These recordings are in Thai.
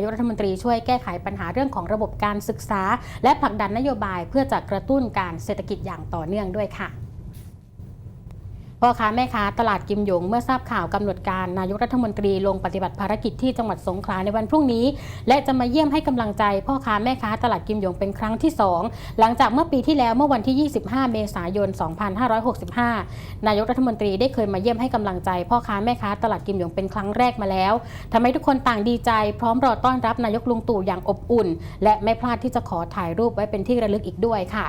ายกรัฐมนตรีช่วยแก้ไขปัญหาเรื่องของระบบการศึกษา และผลักดันนโยบายเพื่อจะกระตุ้นการเศรษฐกิจอย่างต่อเนื่องด้วยค่ะ พ่อค้าแม่ค้าตลาดกิมหยงเมื่อทราบข่าวกำหนดการนายกรัฐมนตรีลงปฏิบัติภารกิจที่จังหวัดสงขลาในวันพรุ่งนี้ และจะมาเยี่ยมให้กำลังใจ พ่อค้าแม่ค้าตลาดกิมหยงเป็นครั้งที่ 2 หลังจากเมื่อปีที่แล้วเมื่อวันที่ 25 เมษายน 2565 นายกรัฐมนตรีได้เคยมาเยี่ยมให้กำลังใจ พ่อค้าแม่ค้าตลาดกิมหยงเป็นครั้งแรกมาแล้วทำให้ทุกคนต่างดีใจ พร้อมรอต้อนรับนายกลุงตู่อย่างอบอุ่น และไม่พลาดที่จะขอถ่ายรูปไว้เป็นที่ระลึกอีกด้วยค่ะ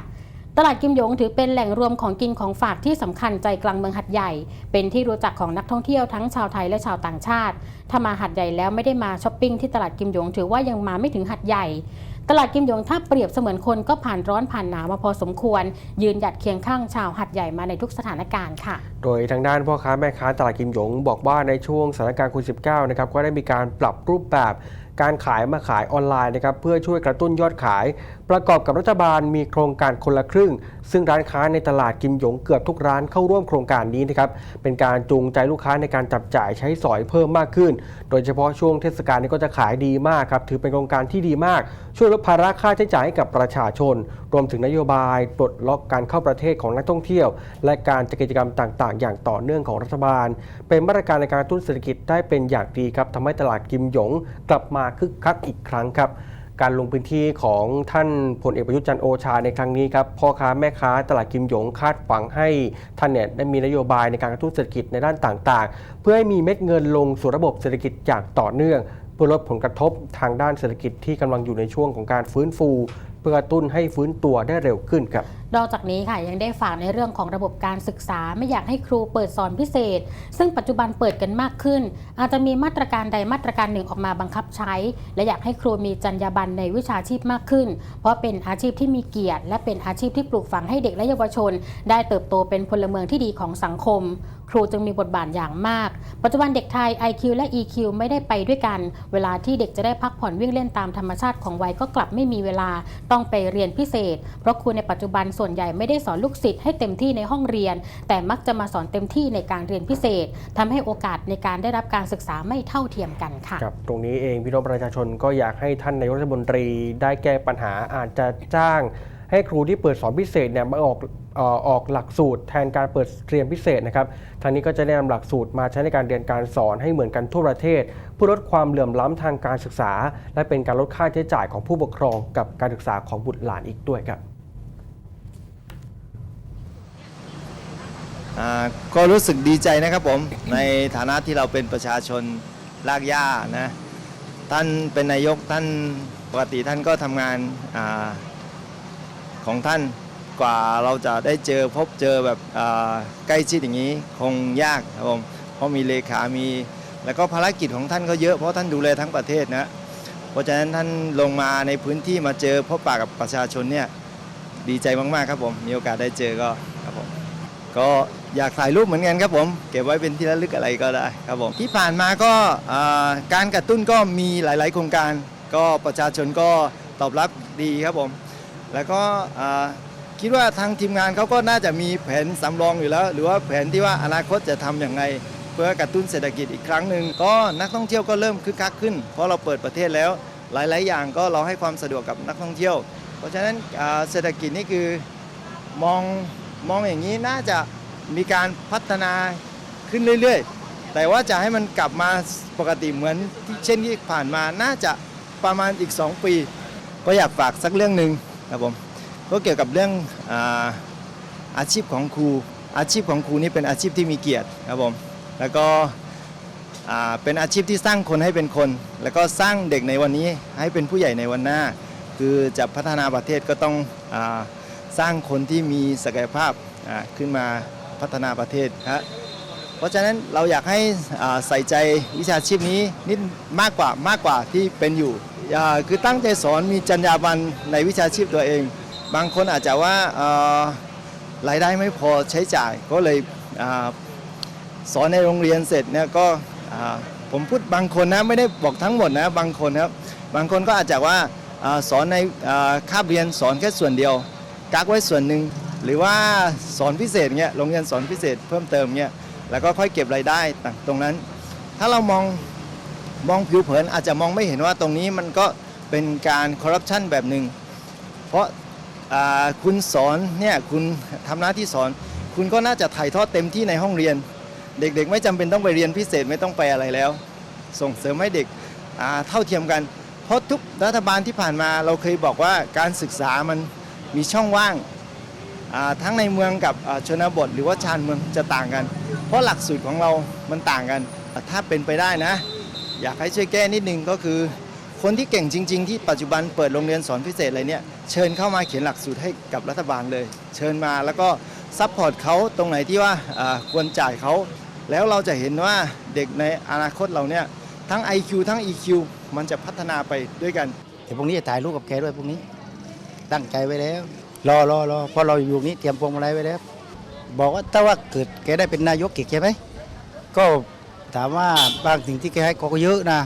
ตลาดกิมหยงถือเป็นแหล่งรวมของกินของฝากที่สำคัญใจกลางเมืองหัดใหญ่ เป็นที่รู้จักของนักท่องเที่ยวทั้งชาวไทยและชาวต่างชาติ ถ้ามาหัดใหญ่แล้วไม่ได้มาช้อปปิ้งที่ตลาดกิมหยงถือว่ายังมาไม่ถึงหัดใหญ่ ตลาดกิมหยงถ้าเปรียบเสมือนคนก็ผ่านร้อนผ่านหนาวมาพอสมควร ยืนหยัดเคียงข้างชาวหัดใหญ่มาในทุกสถานการณ์ค่ะ โดยทางด้านพ่อค้าแม่ค้าตลาดกิมหยงบอกว่าในช่วงสถานการณ์โควิด 19 นะครับก็ได้มีการปรับรูปแบบการขายมาขายออนไลน์นะครับเพื่อช่วยกระตุ้นยอดขาย ประกอบกับรัฐบาลมีโครงการคนละครึ่ง ซึ่งร้านค้าในตลาดกิมหยงเกือบทุกร้านเข้าร่วมโครงการนี้นะครับเป็นการจูงใจลูกค้าในการจับจ่ายใช้สอยเพิ่มมากขึ้น โดยเฉพาะช่วงเทศกาลนี้ก็จะขายดีมากครับถือเป็นโครงการที่ดีมาก ช่วยลดภาระค่าใช้จ่ายให้กับประชาชน รวมถึงนโยบายปลดล็อกการเข้าประเทศของนักท่องเที่ยว และการจัดกิจกรรมต่างๆ อย่างต่อเนื่องของรัฐบาล เป็นมาตรการในการกระตุ้นเศรษฐกิจได้เป็นอย่างดีครับทำให้ตลาดกิมหยงกลับมาคึกคักอีกครั้งครับ การลงพื้นที่ของท่านพลเอกประยุทธ์จันโอชาในครั้งนี้ครับพ่อค้าแม่ค้าตลาดกิมหยงคาดฝังให้ท่านเนี่ยได้มีนโยบายในการกระตุ้นเศรษฐกิจในด้านต่างๆ เพื่อให้มีเม็ดเงินลงสู่ระบบเศรษฐกิจอย่างต่อเนื่อง เพื่อลดผลกระทบทางด้านเศรษฐกิจที่กำลังอยู่ในช่วงของการฟื้นฟู เพื่อกระตุ้นให้ฟื้นตัวได้เร็วขึ้นครับ นอกจากนี้ค่ะยังได้ฝากในเรื่องของระบบการศึกษา ไม่อยากให้ครูเปิดสอนพิเศษ ซึ่งปัจจุบันเปิดกันมากขึ้น อาจจะมีมาตรการใดมาตรการหนึ่งออกมาบังคับใช้ และอยากให้ครูมีจรรยาบรรณในวิชาชีพมากขึ้น เพราะเป็นอาชีพที่มีเกียรติ และเป็นอาชีพที่ปลูกฝังให้เด็กและเยาวชน ได้เติบโตเป็นพลเมืองที่ดีของสังคม ครูจึงมีบทบาทอย่างมาก ปัจจุบันเด็กไทย IQ และ EQ ไม่ได้ไปด้วยกัน เวลาที่เด็กจะได้พักผ่อนวิ่งเล่นตามธรรมชาติของวัยก็กลับไม่มีเวลาต้องไปเรียนพิเศษ เพราะครูในปัจจุบันส่วนใหญ่ไม่ได้สอนลูกศิษย์ให้เต็มที่ในห้องเรียน แต่มักจะมาสอนเต็มที่ในการเรียนพิเศษทำให้โอกาสในการได้รับการศึกษาไม่เท่าเทียมกันค่ะครับตรงนี้เองพี่น้องประชาชนก็อยากให้ท่านนายกรัฐมนตรีได้แก้ปัญหาอาจจะจ้าง ให้ครูที่เปิดสอนพิเศษเนี่ยมาออกออกหลักสูตรแทนการเปิดเรียนพิเศษนะครับทางนี้ก็จะแนะนำหลักสูตรมาใช้ในการเรียนการสอนให้เหมือนกันทั่วประเทศเพื่อลดความเหลื่อมล้ำทางการศึกษา และเป็นการลดค่าใช้จ่ายของผู้ปกครองกับการศึกษาของบุตรหลานอีกด้วยครับอ่าก็รู้สึกดีใจนะครับผมในฐานะที่เราเป็นประชาชนลากย่านะท่านเป็นนายกท่านปกติท่านก็ทำงานอา ของท่านกว่าเราจะได้เจอพบเจอแบบใกล้ชิดอย่างนี้คงยากครับผมเพราะมีเลขามี แล้วก็ภารกิจของท่านก็เยอะเพราะท่านดูแลทั้งประเทศนะเพราะฉะนั้นท่านลงมาในพื้นที่มาเจอพบปะกับประชาชนเนี่ยดีใจมากๆครับผมมีโอกาสได้เจอก็ครับผมก็อยากถ่ายรูปเหมือนกันครับผม เก็บไว้เป็นที่ระลึกอะไรก็ได้ครับผมที่ผ่านมาก็การกระตุ้นก็มีหลาย ๆ โครงการ ก็ประชาชนก็ตอบรับดีครับผม แล้วก็คิดว่าทางทีมงานเขาก็น่าจะมีแผนสำรองอยู่แล้ว หรือว่าแผนที่ว่าอนาคตจะทำอย่างไรเพื่อกระตุ้นเศรษฐกิจอีกครั้งหนึ่งก็นักท่องเที่ยวก็เริ่มคึกคักขึ้น เพราะเราเปิดประเทศแล้ว หลาย ๆ อย่างก็เราให้ความสะดวกกับนักท่องเที่ยว เพราะฉะนั้นเศรษฐกิจนี่คือมองมองอย่างนี้น่าจะมีการพัฒนาขึ้นเรื่อย ๆ แต่ว่าจะให้มันกลับมาปกติเหมือนที่เช่นที่ผ่านมาน่าจะประมาณอีก 2 ปี ก็อยากฝากสักเรื่องหนึ่ง ครับผมก็เกี่ยวกับเรื่องอาอาชีพของครู อาชีพของครูนี่เป็นอาชีพที่มีเกียรติครับผมแล้วก็อ่าเป็นอาชีพที่สร้างคนให้เป็นคน แล้วก็สร้างเด็กในวันนี้ให้เป็นผู้ใหญ่ในวันหน้า คือจะพัฒนาประเทศก็ต้องอาสร้างคนที่มีศักยภาพอ่าขึ้นมาพัฒนาประเทศฮะ เพราะฉะนั้นเราอยากให้ใส่ใจวิชาชีพนี้นิดมากกว่ามากกว่าที่เป็นอยู่ คือตั้งใจสอนมีจรรยาบรรณในวิชาชีพตัวเอง บางคนอาจจะว่ารายได้ไม่พอใช้จ่ายก็เลยอสอนในโรงเรียนเสร็จเนี่ยก็ผมพูดบางคนนะไม่ได้บอกทั้งหมดนะบางคนครับบางคนก็อาจจะว่าอสอนในอ่าคาบเรียนสอนแค่ส่วนเดียวกักไว้ส่วนหนึ่งหรือว่าสอนพิเศษเงี้ยโรงเรียนสอนพิเศษเพิ่มเติมเงี้ย แล้วก็ค่อยเก็บรายได้ตรงนั้น ถ้าเรามองมองผิวเผินอาจจะมองไม่เห็นว่าตรงนี้มันก็เป็นการคอร์รัปชันแบบหนึ่งเพราะาคุณสอนเนี่ยคุณทำหน้าที่สอน คุณก็น่าจะถ่ายทอดเต็มที่ในห้องเรียน เด็กๆ ไม่จำเป็นต้องไปเรียนพิเศษไม่ต้องไปอะไรแล้ว ส่งเสริมให้เด็กเท่าเทียมกัน เพราะทุกรัฐบาลที่ผ่านมาเราเคยบอกว่าการศึกษามันมีช่องว่างทั้งในเมืองกับชนบทหรือว่าชานเมืองจะต่างกัน เพราะหลักสูตรของเรามันต่างกัน ถ้าเป็นไปได้นะ อยากให้ช่วยแก้นิดนึงก็คือ คนที่เก่งจริง ๆ ที่ปัจจุบันเปิดโรงเรียนสอนพิเศษอะไรเนี่ยเชิญเข้ามาเขียนหลักสูตรให้กับรัฐบาลเลย เชิญมาแล้วก็ซัพพอร์ตเขาตรงไหนที่ว่าควรจ่ายเขาแล้วเราจะเห็นว่าเด็กในอนาคตเราเนี่ยทั้ง IQ ทั้ง EQ มันจะพัฒนาไปด้วยกันเดี๋ยวพรุ่งนี้จะถ่ายรูปกับแกด้วยพรุ่งนี้ ตั้งใจไว้แล้ว รอรอรอเพราะเราอยู่นี้เตรียมพวงมาลัยไว้แล้ว บอกว่าถ้าว่าเกิดแกได้เป็นนายกเก่งใช่ไหมก็ถามว่าบางสิ่งที่แกให้ก็เยอะนะ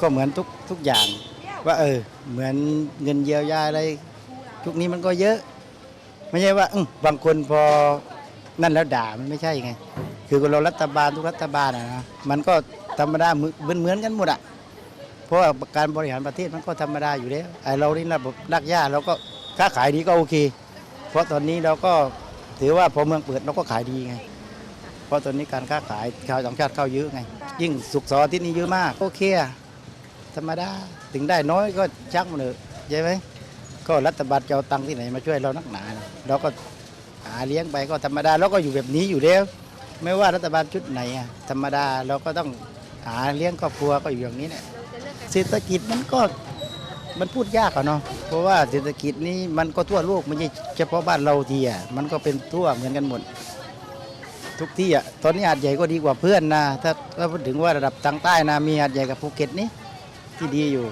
ก็เหมือนทุกทุกอย่าง ว่าเออ เหมือนเงินเยียวยาอะไรทุกนี้มันก็เยอะ ไม่ใช่ว่าบางคนพอนั่นแล้วด่ามันไม่ใช่ไง คือเรารัฐบาลทุกรัฐบาลนะมันก็ธรรมดาเหมือนเหมือนกันหมดอะเพราะว่าการบริหารประเทศมันก็ธรรมดาอยู่แล้วไอ้เรานี่ระบบรากหญ้าเราก็ค้าขายดีก็โอเค เพราะตอนนี้เราก็ ถือว่าพอเมืองเปิดเราก็ขายดีไง เพราะตอนนี้การค้าขายชาวต่างชาติเข้าเยอะไง ยิ่งสุกร์เสาร์อาที่นี้เยอะมากโอเคอะธรรมดาถึงได้น้อยก็ชักมาเลยใช่ไหมก็รัฐบาลจะเอาตังค์ที่ไหนมาช่วยเรานักหนานะเราก็หาเลี้ยงไปก็ธรรมดาเราก็อยู่แบบนี้อยู่แล้ว ไม่ว่ารัฐบาลชุดไหนอะธรรมดาเราก็ต้องหาเลี้ยงครอบครัวก็อยู่อย่างนี้เนี่ยเศรษฐกิจมันก็ มันพูดยากอะเนาะเพราะว่าเศรษฐกิจนี้มันก็ทั่วโลกไม่ใช่เฉพาะบ้านเราทีอะมันก็เป็นทั่วเหมือนกันหมด ทุกที่อะตอนนี้หาดใหญ่ก็ดีกว่าเพื่อนนะถ้าถ้าพูดถึงว่าระดับทางใต้นะมีหาดใหญ่กับภูเก็ตนี่ที่ดีอยู่